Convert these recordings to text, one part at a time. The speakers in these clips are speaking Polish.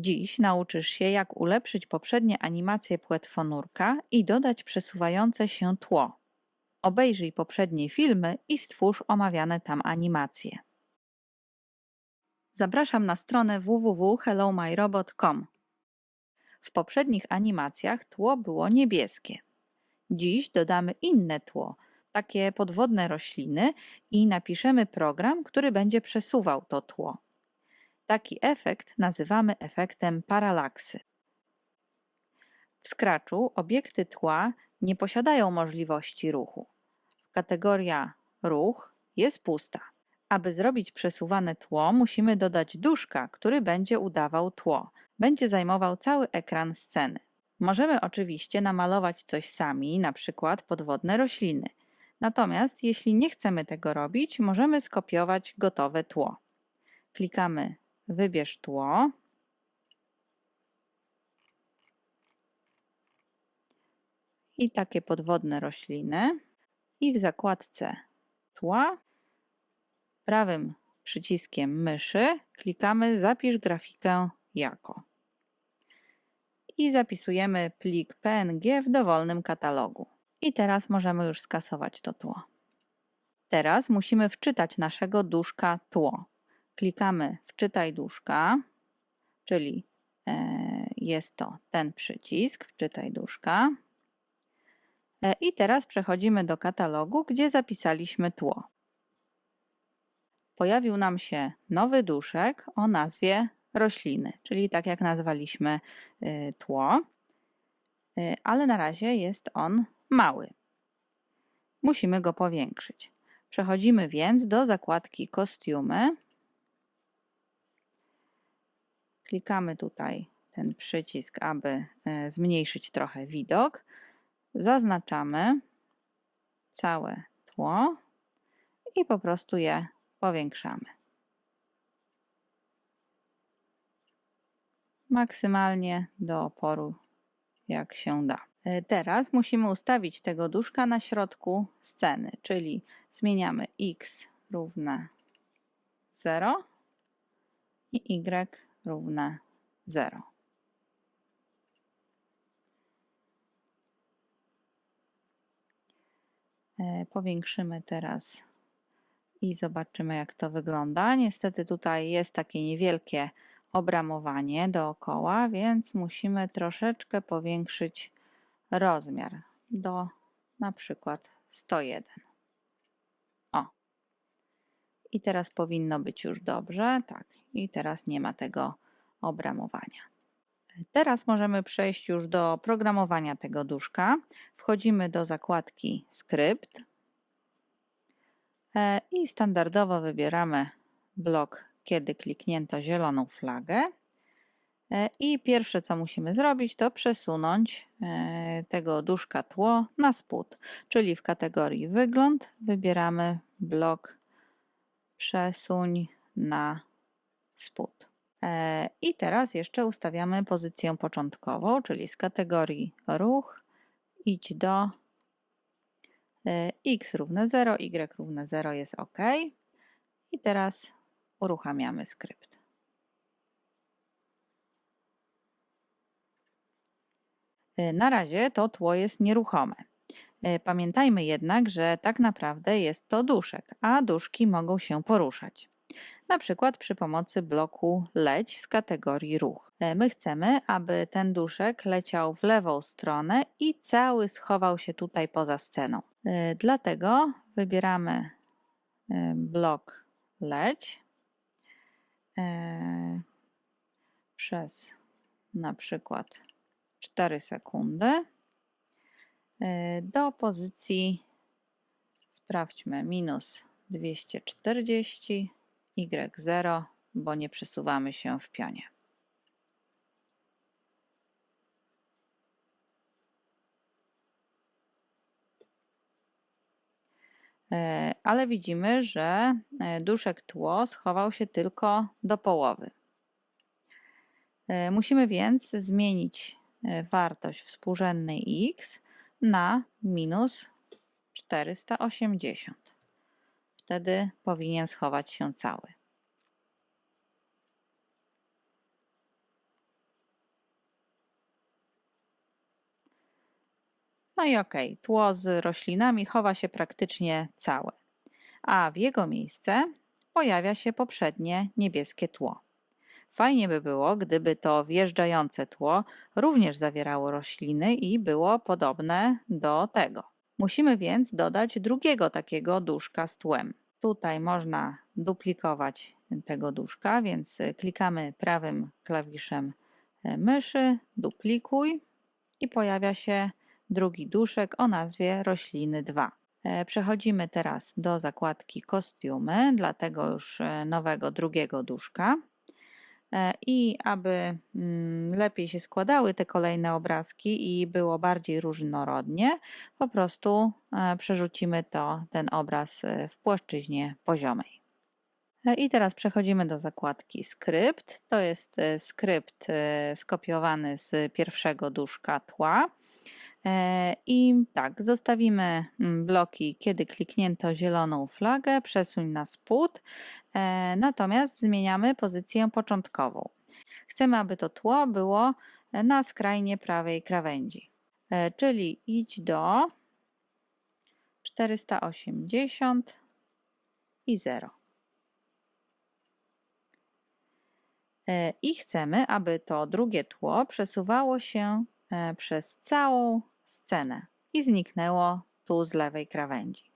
Dziś nauczysz się, jak ulepszyć poprzednie animacje płetwonurka i dodać przesuwające się tło. Obejrzyj poprzednie filmy i stwórz omawiane tam animacje. Zapraszam na stronę www.hellomyrobot.com. W poprzednich animacjach tło było niebieskie. Dziś dodamy inne tło, takie podwodne rośliny i napiszemy program, który będzie przesuwał to tło. Taki efekt nazywamy efektem paralaksy. W Scratchu obiekty tła nie posiadają możliwości ruchu. Kategoria ruch jest pusta. Aby zrobić przesuwane tło, musimy dodać duszka, który będzie udawał tło. Będzie zajmował cały ekran sceny. Możemy oczywiście namalować coś sami, na przykład podwodne rośliny. Natomiast jeśli nie chcemy tego robić, możemy skopiować gotowe tło. Klikamy Wybierz tło. I takie podwodne rośliny. I w zakładce tła prawym przyciskiem myszy klikamy Zapisz grafikę jako. I zapisujemy plik PNG w dowolnym katalogu. I teraz możemy już skasować to tło. Teraz musimy wczytać naszego duszka tło. Klikamy Wczytaj duszka, czyli e, jest to ten przycisk Wczytaj duszka. E, I teraz przechodzimy do katalogu, gdzie zapisaliśmy tło. Pojawił nam się nowy duszek o nazwie rośliny, czyli tak jak nazwaliśmy y, tło, ale na razie jest on mały. Musimy go powiększyć. Przechodzimy więc do zakładki kostiumy. Klikamy tutaj ten przycisk, aby y, zmniejszyć trochę widok. Zaznaczamy całe tło i po prostu je powiększamy. Maksymalnie do oporu, jak się da. E, teraz musimy ustawić tego duszka na środku sceny, czyli zmieniamy x równe 0 i y równe 0. E, powiększymy teraz i zobaczymy jak to wygląda. Niestety tutaj jest takie niewielkie obramowanie dookoła, więc musimy troszeczkę powiększyć rozmiar do na przykład 101. I teraz powinno być już dobrze. Tak. I teraz nie ma tego obramowania. Teraz możemy przejść już do programowania tego duszka. Wchodzimy do zakładki skrypt e, i standardowo wybieramy blok, kiedy kliknięto zieloną flagę. E, I pierwsze co musimy zrobić to przesunąć e, tego duszka tło na spód, czyli w kategorii wygląd wybieramy blok przesuń na spód. E, I teraz jeszcze ustawiamy pozycję początkową, czyli z kategorii ruch idź do e, x równe 0, y równe 0 jest OK. I teraz uruchamiamy skrypt. E, na razie to tło jest nieruchome. Pamiętajmy jednak, że tak naprawdę jest to duszek, a duszki mogą się poruszać na przykład przy pomocy bloku leć z kategorii ruch. E, my chcemy, aby ten duszek leciał w lewą stronę i cały schował się tutaj poza sceną. E, dlatego wybieramy e, blok leć przez na przykład 4 sekundy do pozycji sprawdźmy minus 240 y0, bo nie przesuwamy się w pionie. E, ale widzimy, że e, duszek tło schował się tylko do połowy. E, musimy więc zmienić wartość współrzędnej x na minus 480. Wtedy powinien schować się cały. No i ok, tło z roślinami chowa się praktycznie całe, a w jego miejsce pojawia się poprzednie niebieskie tło. Fajnie by było, gdyby to wjeżdżające tło również zawierało rośliny i było podobne do tego. Musimy więc dodać drugiego takiego duszka z tłem. Tutaj można duplikować tego duszka, więc klikamy prawym klawiszem e, myszy, duplikuj i pojawia się drugi duszek o nazwie rośliny 2. E, Przechodzimy teraz do zakładki kostiumy, dla tego już e, nowego drugiego duszka. E, I aby mm, lepiej się składały te kolejne obrazki i było bardziej różnorodnie, po prostu e, przerzucimy to, ten obraz e, w płaszczyźnie poziomej. I teraz przechodzimy do zakładki skrypt. To jest skrypt skopiowany z pierwszego duszka tła. E, I tak, zostawimy mm, bloki, kiedy kliknięto zieloną flagę, przesuń na spód, e, natomiast zmieniamy pozycję początkową. Chcemy, aby to tło było na skrajnie prawej krawędzi, E, czyli idź do 480 i 0. E, I chcemy, aby to drugie tło przesuwało się przez całą scenę i zniknęło tu z lewej krawędzi.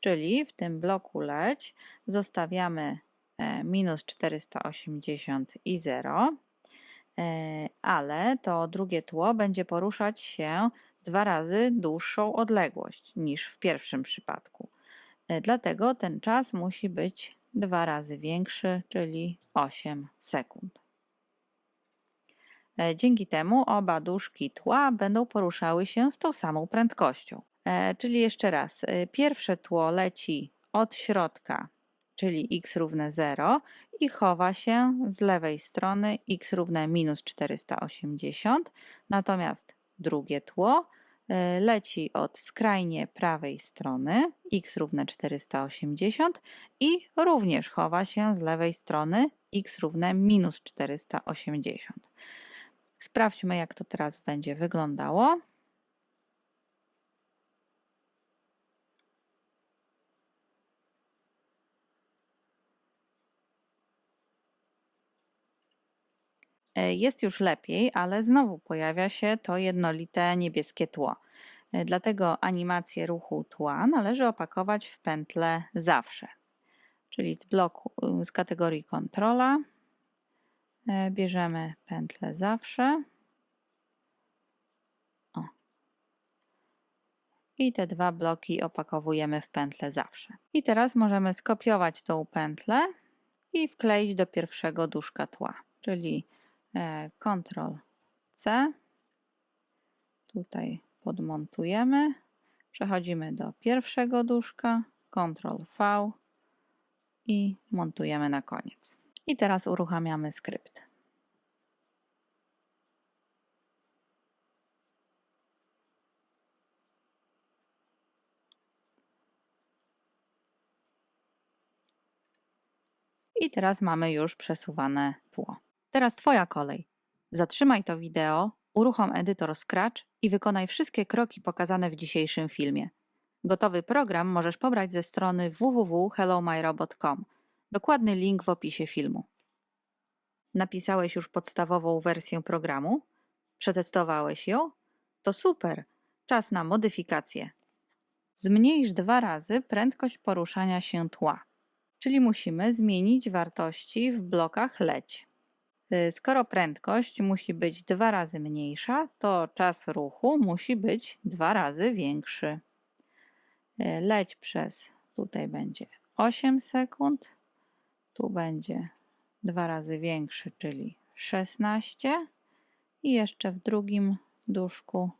Czyli w tym bloku leć zostawiamy e, minus 480 i 0, e, ale to drugie tło będzie poruszać się dwa razy dłuższą odległość niż w pierwszym przypadku. E, Dlatego ten czas musi być dwa razy większy, czyli 8 sekund. E, Dzięki temu oba duszki tła będą poruszały się z tą samą prędkością. E, Czyli jeszcze raz, e, pierwsze tło leci od środka, czyli x równe 0 i chowa się z lewej strony x równe minus 480, natomiast drugie tło leci od skrajnie prawej strony x równe 480 i również chowa się z lewej strony x równe minus 480. Sprawdźmy, jak to teraz będzie wyglądało. E, Jest już lepiej, ale znowu pojawia się to jednolite niebieskie tło. E, Dlatego animację ruchu tła należy opakować w pętlę zawsze. Czyli z bloku, z kategorii kontrola bierzemy pętlę zawsze. O. I te dwa bloki opakowujemy w pętlę zawsze. I teraz możemy skopiować tą pętlę i wkleić do pierwszego duszka tła, czyli e, Ctrl C. Tutaj podmontujemy. Przechodzimy do pierwszego duszka, Ctrl V i montujemy na koniec. I teraz uruchamiamy skrypt. I teraz mamy już przesuwane tło. Teraz Twoja kolej. Zatrzymaj to wideo, uruchom edytor Scratch i wykonaj wszystkie kroki pokazane w dzisiejszym filmie. Gotowy program możesz pobrać ze strony www.hellomyrobot.com. Dokładny link w opisie filmu. Napisałeś już podstawową wersję programu? Przetestowałeś ją? To super! Czas na modyfikację. Zmniejsz dwa razy prędkość poruszania się tła, czyli musimy zmienić wartości w blokach leć. Y, Skoro prędkość musi być dwa razy mniejsza, to czas ruchu musi być dwa razy większy. Y, Leć przez, tutaj będzie 8 sekund, tu będzie dwa razy większy, czyli 16 i jeszcze w drugim duszku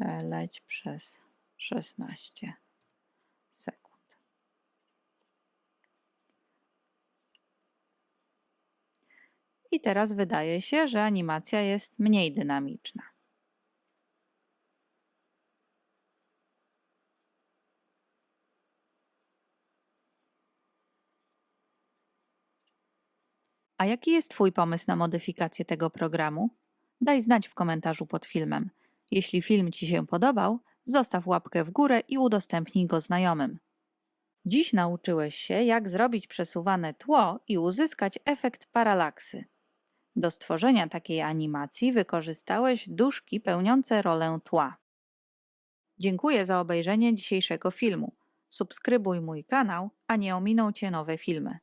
e, leć przez 16 sekund. I teraz wydaje się, że animacja jest mniej dynamiczna. A jaki jest Twój pomysł na modyfikację tego programu? Daj znać w komentarzu pod filmem. Jeśli film Ci się podobał, zostaw łapkę w górę i udostępnij go znajomym. Dziś nauczyłeś się, jak zrobić przesuwane tło i uzyskać efekt paralaksy. Do stworzenia takiej animacji wykorzystałeś duszki pełniące rolę tła. Dziękuję za obejrzenie dzisiejszego filmu. Subskrybuj mój kanał, a nie ominą Cię nowe filmy.